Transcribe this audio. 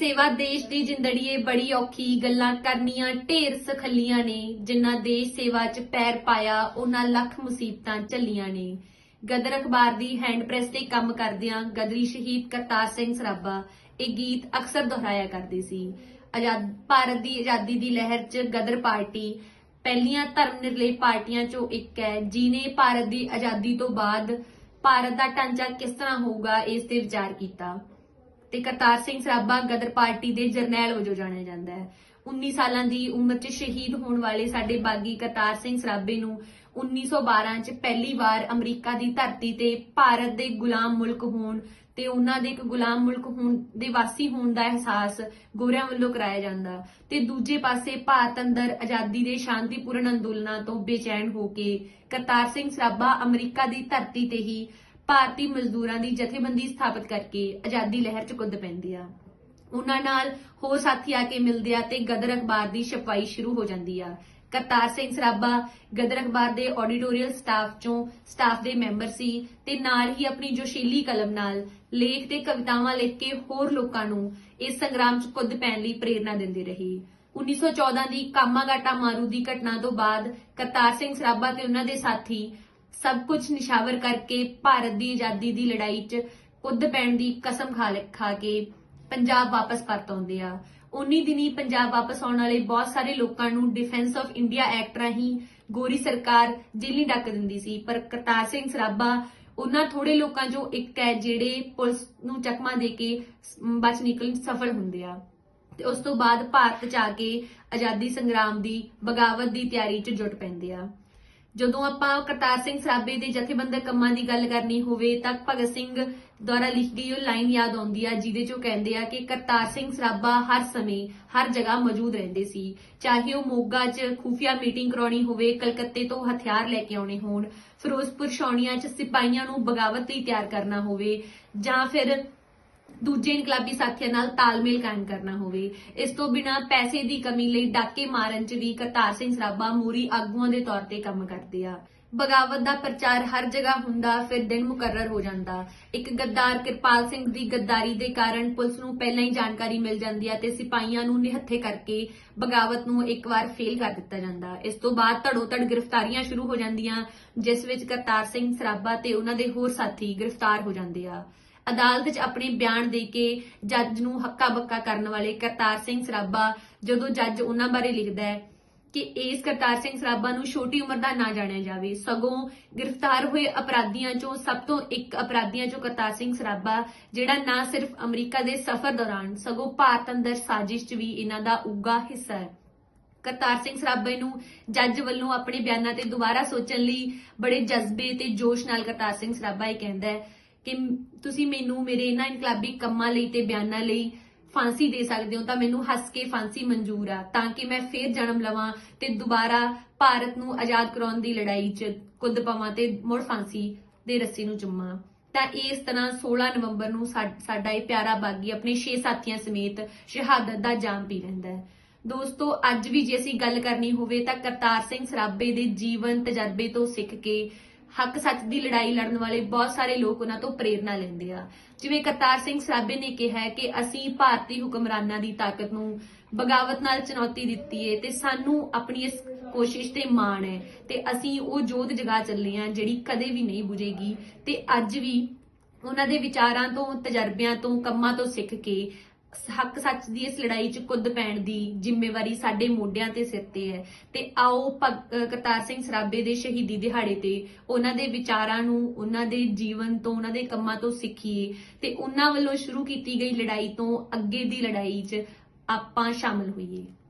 ਸੇਵਾ ਦੇਸ਼ ਦੀ ਜਿੰਦੜੀਏ ਬੜੀ ਔਖੀ। ਗੱਲਾਂ ਕਰਨੀਆਂ ਢੇਰ ਸਖੱਲੀਆਂ ਨੇ। ਜਿਨ੍ਹਾਂ ਦੇਸ਼ ਸੇਵਾ 'ਚ ਪੈਰ ਪਾਇਆ ਉਹਨਾਂ ਲੱਖ ਮੁਸੀਬਤਾਂ ਝੱਲੀਆਂ ਨੇ। ਗਦਰ ਅਖਬਾਰ ਦੀ ਹੈਂਡ ਪ੍ਰੈਸ ਤੇ ਕੰਮ ਕਰਦਿਆਂ ਗਦਰੀ ਸ਼ਹੀਦ ਕਰਤਾਰ ਸਿੰਘ ਸਰਾਭਾ ਇਹ ਗੀਤ ਅਕਸਰ ਦੁਹਰਾਇਆ ਕਰਦੇ ਸੀ। ਆਜ਼ਾਦ ਭਾਰਤ ਦੀ ਆਜ਼ਾਦੀ ਦੀ ਲਹਿਰ 'ਚ ਗਦਰ ਪਾਰਟੀ ਪਹਿਲੀਆਂ ਧਰਮ ਨਿਰਲੇਪ ਪਾਰਟੀਆਂ 'ਚੋਂ ਇੱਕ ਹੈ। ਜਿਨੇ ਭਾਰਤ ਦੀ ਆਜ਼ਾਦੀ ਤੋਂ ਬਾਅਦ ਭਾਰਤ ਦਾ ਢਾਂਚਾ ਕਿਸ ਤਰ੍ਹਾਂ ਹੋਊਗਾ, ਇਸ ਤੇ ਵਿਚਾਰ ਕੀਤਾ। ਤੇ ਕਰਤਾਰ ਸਿੰਘ ਸਰਾਭਾ ਗਦਰ ਪਾਰਟੀ ਦੇ ਜਰਨੈਲ ਵਜੋਂ ਜਾਣਿਆ ਜਾਂਦਾ ਹੈ। 19 ਸਾਲਾਂ ਦੀ ਉਮਰ 'ਚ ਸ਼ਹੀਦ ਹੋਣ ਵਾਲੇ ਸਾਡੇ ਬਾਗੀ ਕਰਤਾਰ ਸਿੰਘ ਸਰਾਭੇ ਨੂੰ 1912 'ਚ ਪਹਿਲੀ ਵਾਰ ਅਮਰੀਕਾ ਦੀ ਧਰਤੀ ਤੇ ਭਾਰਤ ਦੇ ਗੁਲਾਮ ਮੁਲਕ ਹੋਣ ਤੇ ਉਹਨਾਂ ਦੇ ਇੱਕ ਗੁਲਾਮ ਮੁਲਕ ਹੋਣ ਦੇ ਵਾਸੀ ਹੋਣ ਦਾ ਅਹਿਸਾਸ ਗੋਰਿਆਂ ਵੱਲੋਂ ਕਰਾਇਆ ਜਾਂਦਾ। ਤੇ ਦੂਜੇ ਪਾਸੇ ਭਾਰਤ ਅੰਦਰ ਆਜ਼ਾਦੀ ਦੇ ਸ਼ਾਂਤੀਪੂਰਨ ਅੰਦੋਲਨਾਂ ਤੋਂ ਬੇਚੈਨ ਹੋ ਕੇ ਕਰਤਾਰ ਸਿੰਘ ਸਰਾਭਾ ਅਮਰੀਕਾ ਦੀ ਧਰਤੀ ਤੇ ਹੀ ਭਾਰਤੀ ਮਜ਼ਦੂਰਾਂ ਦੀ ਜਥੇਬੰਦੀ ਸਥਾਪਿਤ ਕਰਕੇ ਆਜ਼ਾਦੀ ਲਹਿਰ 'ਚ ਕੁੱਦ ਪੈਂਦੀ ਆ। ਉਹਨਾਂ ਨਾਲ ਹੋਰ ਸਾਥੀ ਆ ਕੇ ਮਿਲਦੇ ਆ ਤੇ ਗਦਰ ਅਖਬਾਰ ਦੀ ਛਪਾਈ ਸ਼ੁਰੂ ਹੋ ਜਾਂਦੀ ਆ। ਕਰਤਾਰ ਸਿੰਘ ਸਰਾਭਾ ਗਦਰ ਅਖਬਾਰ ਦੇ ਆਡੀਟੋਰੀਅਲ ਸਟਾਫ ਚੋਂ ਸਟਾਫ ਦੇ ਮੈਂਬਰ ਸੀ ਤੇ ਨਾਲ ਹੀ ਆਪਣੀ ਜੋਸ਼ੀਲੀ ਕਲਮ ਨਾਲ ਲੇਖ ਤੇ ਕਵਿਤਾਵਾਂ ਲਿਖ ਕੇ ਹੋਰ ਲੋਕਾਂ ਨੂੰ ਇਸ ਸੰਗਰਾਮ 'ਚ ਕੁੱਦ ਪੈਣ ਲਈ ਪ੍ਰੇਰਣਾ ਦਿੰਦੇ ਰਹੇ। 1914 ਦੀ ਕਾਮਾਗਾਟਾ ਮਾਰੂ ਦੀ ਘਟਨਾ ਤੋਂ ਬਾਅਦ ਕਰਤਾਰ ਸਿੰਘ ਸਰਾਭਾ ਤੇ ਉਹਨਾਂ ਦੇ ਸਾਥੀ ਸਭ ਕੁਝ ਨਿਸ਼ਾਵਰ ਕਰਕੇ ਭਾਰਤ ਦੀ ਆਜ਼ਾਦੀ ਦੀ ਲੜਾਈ 'ਚ ਕੁੱਦ ਪੈਣ ਦੀ ਕਸਮ ਖਾ ਲ- ਖਾ ਕੇ ਪੰਜਾਬ ਵਾਪਸ ਪਰਤ ਆਉਂਦੇ ਆ। ਉਨੀ ਦਿਨੀ ਪੰਜਾਬ ਵਾਪਸ ਆਉਣ ਵਾਲੇ ਬਹੁਤ ਸਾਰੇ ਲੋਕਾਂ ਨੂੰ ਡਿਫੈਂਸ ਆਫ ਇੰਡੀਆ ਐਕਟ ਰਾਹੀਂ ਗੋਰੀ ਸਰਕਾਰ ਜੇਲੀ ਡੱਕ ਦਿੰਦੀ ਸੀ। ਪਰ ਕਰਤਾਰ ਸਿੰਘ ਸਰਾਭਾ, ਉਹਨਾਂ ਥੋੜੇ ਲੋਕਾਂ ਚੋਂ ਇੱਕ ਹੈ ਜਿਹੜੇ ਪੁਲਿਸ ਨੂੰ ਚਕਮਾ ਦੇ ਕੇ ਬਚ ਨਿਕਲਣ ਸਫਲ ਹੁੰਦੇ ਆ। ਤੇ ਉਸ ਤੋਂ ਬਾਅਦ ਭਾਰਤ ਚ ਆ ਕੇ ਆਜ਼ਾਦੀ ਸੰਗਰਾਮ ਦੀ ਬਗਾਵਤ ਦੀ ਤਿਆਰੀ 'ਚ ਜੁਟ ਪੈਂਦੇ ਆ। ਜਦੋਂ ਆਪਾਂ ਕਰਤਾਰ ਸਿੰਘ ਸਰਾਭੇ ਦੇ ਜਥੇਬੰਦਕ ਕੰਮਾਂ ਦੀ ਗੱਲ ਕਰਨੀ ਹੋਵੇ ਤਾਂ ਭਗਤ ਸਿੰਘ ਦੁਆਰਾ ਲਿਖੀ ਗਈ ਉਹ ਲਾਈਨ ਯਾਦ ਆਉਂਦੀ ਆ, ਜਿਹਦੇ 'ਚੋਂ ਕਹਿੰਦੇ ਆ ਕਿ ਕਰਤਾਰ ਸਿੰਘ ਸਰਾਭਾ ਹਰ ਸਮੇਂ ਹਰ ਜਗ੍ਹਾ ਮੌਜੂਦ ਰਹਿੰਦੇ ਸੀ। ਚਾਹੇ ਉਹ ਮੋਗਾ 'ਚ ਖੂਫੀਆ ਮੀਟਿੰਗ ਕਰਾਉਣੀ ਹੋਵੇ, ਕਲਕੱਤੇ ਤੋਂ ਹਥਿਆਰ ਲੈ ਕੇ ਆਉਣੇ ਹੋਣ, ਫਿਰੋਜ਼ਪੁਰ ਛਾਉਣੀਆਂ 'ਚ ਸਿਪਾਹੀਆਂ ਨੂੰ ਬਗਾਵਤ ਲਈ ਤਿਆਰ ਕਰਨਾ ਹੋਵੇ ਜਾਂ ਫਿਰ ਦੂਜੇ ਇਨਕਲਾਬੀ ਸਾਥੀਆਂ ਨਾਲ ਤਾਲਮੇਲ ਕਾਇਮ ਕਰਨਾ ਹੋਵੇ। ਇਸ ਤੋਂ ਬਿਨਾ ਪੈਸੇ ਦੀ ਕਮੀ ਲਈ ਡਾਕੇ ਮਾਰਨ 'ਚ ਵੀ ਕਰਤਾਰ ਸਿੰਘ ਸਰਾਭਾ ਮੂਰੀ ਆਗੂਆਂ ਦੇ ਤੌਰ ਤੇ ਕੰਮ ਕਰਦੇ ਆ। ਬਗਾਵਤ ਦਾ ਪ੍ਰਚਾਰ ਹਰ ਜਗ੍ਹਾ ਹੁੰਦਾ, ਫਿਰ ਦਿਨ ਮੁਕਰਰ ਹੋ ਜਾਂਦਾ। ਇੱਕ ਗੱਦਾਰ ਕਿਰਪਾਲ ਸਿੰਘ ਦੀ ਗੱਦਾਰੀ ਦੇ ਕਾਰਨ ਪੁਲਿਸ ਨੂੰ ਪਹਿਲਾਂ ਹੀ ਜਾਣਕਾਰੀ ਮਿਲ ਜਾਂਦੀ ਹੈ ਤੇ ਸਿਪਾਹੀਆਂ ਨੂੰ ਨਿਹੱਥੇ ਕਰਕੇ ਬਗਾਵਤ ਨੂੰ ਇੱਕ ਵਾਰ ਫੇਲ ਕਰ ਦਿੱਤਾ ਜਾਂਦਾ। ਇਸ ਤੋਂ ਬਾਅਦ ਧੜੋ ਧੜ ਗ੍ਰਿਫਤਾਰੀਆਂ ਸ਼ੁਰੂ ਹੋ ਜਾਂਦੀਆਂ, ਜਿਸ ਵਿੱਚ ਕਰਤਾਰ ਸਿੰਘ ਸਰਾਭਾ ਤੇ ਉਹਨਾਂ ਦੇ ਹੋਰ ਸਾਥੀ ਗ੍ਰਿਫਤਾਰ ਹੋ ਜਾਂਦੇ ਆ। ਅਦਾਲਤ 'ਚ ਆਪਣੇ ਬਿਆਨ ਦੇ ਕੇ ਜੱਜ ਨੂੰ ਹੱਕਾ ਬੱਕਾ ਕਰਨ ਵਾਲੇ ਕਰਤਾਰ ਸਿੰਘ ਸਰਾਭਾ, ਜਦੋਂ ਜੱਜ ਉਹਨਾਂ ਬਾਰੇ ਲਿਖਦਾ ਹੈ ਕਿ ਇਸ ਕਰਤਾਰ ਸਿੰਘ ਸਰਾਭਾ ਨੂੰ ਛੋਟੀ ਉਮਰ ਦਾ ਨਾ ਜਾਣਿਆ ਜਾਵੇ, ਸਗੋਂ ਗ੍ਰਿਫਤਾਰ ਹੋਏ ਅਪਰਾਧੀਆਂ 'ਚੋਂ ਸਭ ਤੋਂ ਇੱਕ ਅਪਰਾਧੀਆਂ 'ਚੋਂ ਕਰਤਾਰ ਸਿੰਘ ਸਰਾਭਾ, ਜਿਹੜਾ ਨਾ ਸਿਰਫ ਅਮਰੀਕਾ ਦੇ ਸਫ਼ਰ ਦੌਰਾਨ, ਸਗੋਂ ਭਾਰਤ ਅੰਦਰ ਸਾਜ਼ਿਸ਼ 'ਚ ਵੀ ਇਹਨਾਂ ਦਾ ਉੱਗਾ ਹਿੱਸਾ ਹੈ। ਕਰਤਾਰ ਸਿੰਘ ਸਰਾਭੇ ਨੂੰ ਜੱਜ ਵੱਲੋਂ ਆਪਣੇ ਬਿਆਨਾਂ ਤੇ ਦੁਬਾਰਾ ਸੋਚਣ ਲਈ ਬੜੇ ਜਜ਼ਬੇ ਤੇ ਜੋਸ਼ ਨਾਲ ਕਰਤਾਰ ਸਿੰਘ ਸਰਾਭਾ ਇਹ ਕਹਿੰਦਾ ਹੈ ਕਿ ਤੁਸੀਂ ਮੈਨੂੰ ਮੇਰੇ ਇਹਨਾਂ ਇਨਕਲਾਬੀ ਕੰਮਾਂ ਲਈ ਤੇ ਬਿਆਨਾਂ ਲਈ ਫਾਂਸੀ ਦੇ ਸਕਦੇ ਹੋ ਤਾਂ ਮੈਨੂੰ ਹੱਸ ਕੇ ਫਾਂਸੀ ਮਨਜ਼ੂਰ ਆ, ਤਾਂ ਕਿ ਮੈਂ ਫੇਰ ਜਨਮ ਲਵਾਂ ਤੇ ਦੁਬਾਰਾ ਭਾਰਤ ਨੂੰ ਆਜ਼ਾਦ ਕਰਾਉਣ ਦੀ ਲੜਾਈ 'ਚ ਕੁੱਦ ਪਵਾਂ ਤੇ ਮੁੜ ਫਾਂਸੀ ਦੇ ਰੱਸੀ ਨੂੰ ਚੁੰਮਾਂ ਤਾਂ ਇਸ ਤਰ੍ਹਾਂ 16 ਨਵੰਬਰ ਨੂੰ ਸਾਡਾ ਇਹ ਪਿਆਰਾ ਬਾਗੀ ਆਪਣੇ 6 ਸਾਥੀਆਂ ਸਮੇਤ ਸ਼ਹਾਦਤ ਦਾ ਜਾਮ ਪੀ ਲੈਂਦਾ ਹੈ। ਦੋਸਤੋ, ਅੱਜ ਵੀ ਜੇ ਅਸੀਂ ਗੱਲ ਕਰਨੀ ਹੋਵੇ ਤਾਂ ਕਰਤਾਰ ਸਿੰਘ ਸਰਾਭੇ ਦੇ ਜੀਵਨ ਤਜਰਬੇ ਤੋਂ ਸਿੱਖ ਕੇ ਹੱਕ ਸੱਚ ਦੀ ਲੜਾਈ ਲੜਨ ਵਾਲੇ ਬਹੁਤ ਸਾਰੇ ਲੋਕ ਉਹਨਾਂ ਤੋਂ ਪ੍ਰੇਰਣਾ ਲੈਂਦੇ ਆ। ਜਿਵੇਂ ਕਰਤਾਰ ਸਿੰਘ ਸਰਾਭੇ ਨੇ ਕਿਹਾ ਕਿ ਅਸੀਂ ਭਾਰਤੀ ਹੁਕਮਰਾਨਾਂ ਦੀ ਤਾਕਤ ਨੂੰ ਬਗਾਵਤ ਨਾਲ ਚੁਣੌਤੀ ਦਿੱਤੀ ਏ ਤੇ ਸਾਨੂੰ ਆਪਣੀ ਇਸ ਕੋਸ਼ਿਸ਼ ਤੇ ਮਾਣ ਹੈ ਤੇ ਅਸੀਂ ਉਹ ਜੋਤ ਜਗਾ ਚੱਲੇ ਆ ਜਿਹੜੀ ਕਦੇ ਵੀ ਨਹੀਂ ਬੁਝੇਗੀ ਤੇ ਅੱਜ ਵੀ ਉਹਨਾਂ ਦੇ ਵਿਚਾਰਾਂ ਤੋਂ, ਤਜਰਬਿਆਂ ਤੋਂ, ਕੰਮਾਂ ਤੋਂ ਸਿੱਖ ਕੇ ਹੱਕ ਸੱਚ ਦੀ ਇਸ ਲੜਾਈ 'ਚ ਕੁੱਦ ਪੈਣ ਦੀ ਜ਼ਿੰਮੇਵਾਰੀ ਸਾਡੇ ਮੋਢਿਆਂ ਤੇ ਸਿਰ ਤੇ ਹੈ। ਤੇ ਆਓ ਭਗ- ਕਰਤਾਰ ਸਿੰਘ ਸਰਾਭੇ ਦੇ ਸ਼ਹੀਦੀ ਦਿਹਾੜੇ ਤੇ ਉਹਨਾਂ ਦੇ ਵਿਚਾਰਾਂ ਨੂੰ, ਉਹਨਾਂ ਦੇ ਜੀਵਨ ਤੋਂ, ਉਹਨਾਂ ਦੇ ਕੰਮਾਂ ਤੋਂ ਸਿੱਖੀਏ। ਤੇ ਉਹਨਾਂ ਵੱਲੋਂ ਸ਼ੁਰੂ ਕੀਤੀ ਗਈ ਲੜਾਈ ਤੋਂ ਅੱਗੇ ਦੀ ਲੜਾਈ 'ਚ ਆਪਾਂ ਸ਼ਾਮਲ ਹੋਈਏ।